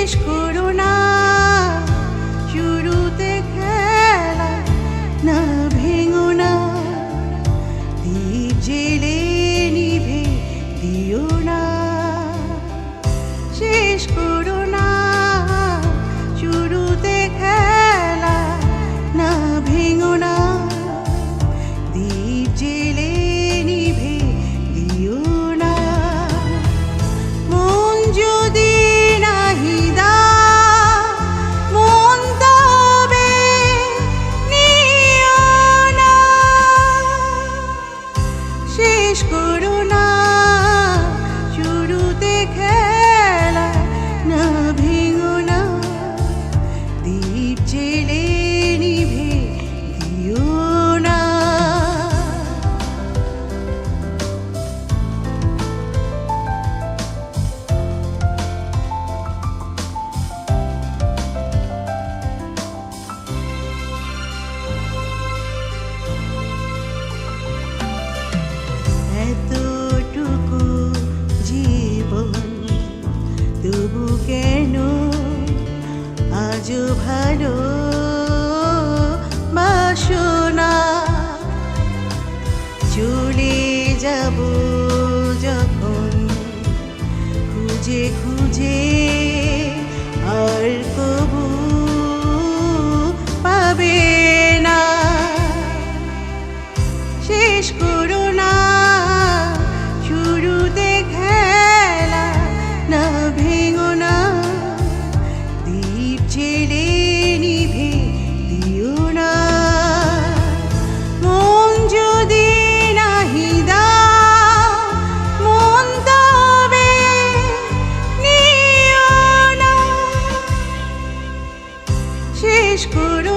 শেষ করো শেষ করো খুঁজে খুঁজে শেষ করো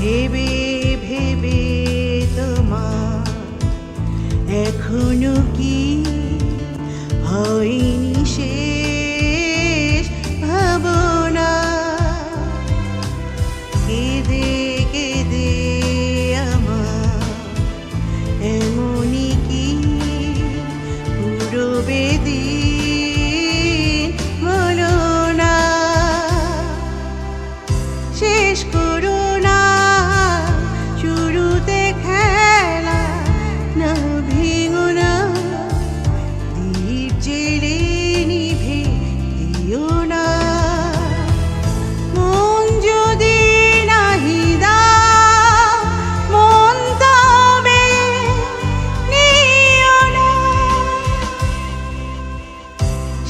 ভেবে ভেবে তোমার এখনও কি হয়নি শেষ ভাবনা? কেঁদে কেঁদে আমার এমনই কি পুরবে দিন? হলো না। শেষ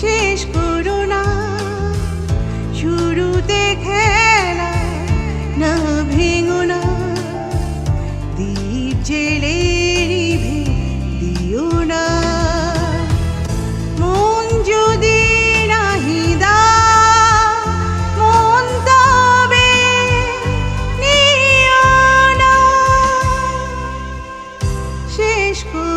শেষ করো না। শুরুতে খেলা না ভেঙো না। দ্বীপ জেলে দিও না। মন যদি নাহি দা শেষ করো